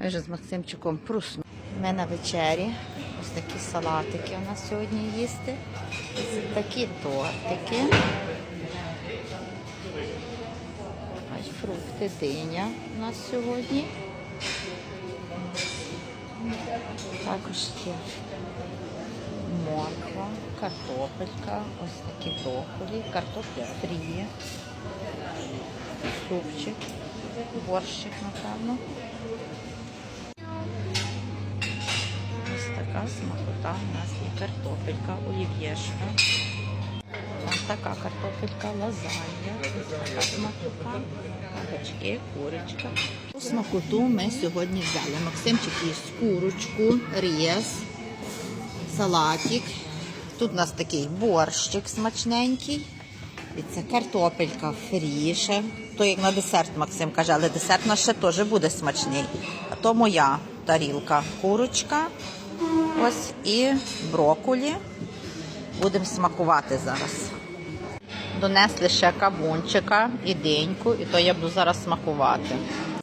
Ми вже з Максимчиком прусну. Ми на вечері. Ось такі салатики у нас сьогодні їсти. Ось такі тортики. Ось фрукти, диня у нас сьогодні. Також є морква, картопелька, ось такі брокколі, картопля фрі, супчик, борщик, напевно. Така смакота у нас є картопелька, олів'єшка. Ось така картопелька, лазанья, смакота, кабачки, курочка. Смакоту ми сьогодні взяли. Максимчик їсть курочку, різ, салатик. Тут у нас такий борщик смачненький. І це картопелька фріше. То як на десерт Максим каже, але десерт наш ще теж буде смачний. А то моя тарілка курочка. Ось і брокколі. Будемо смакувати зараз. Донесли ще кабунчика і деньку, і то я буду зараз смакувати.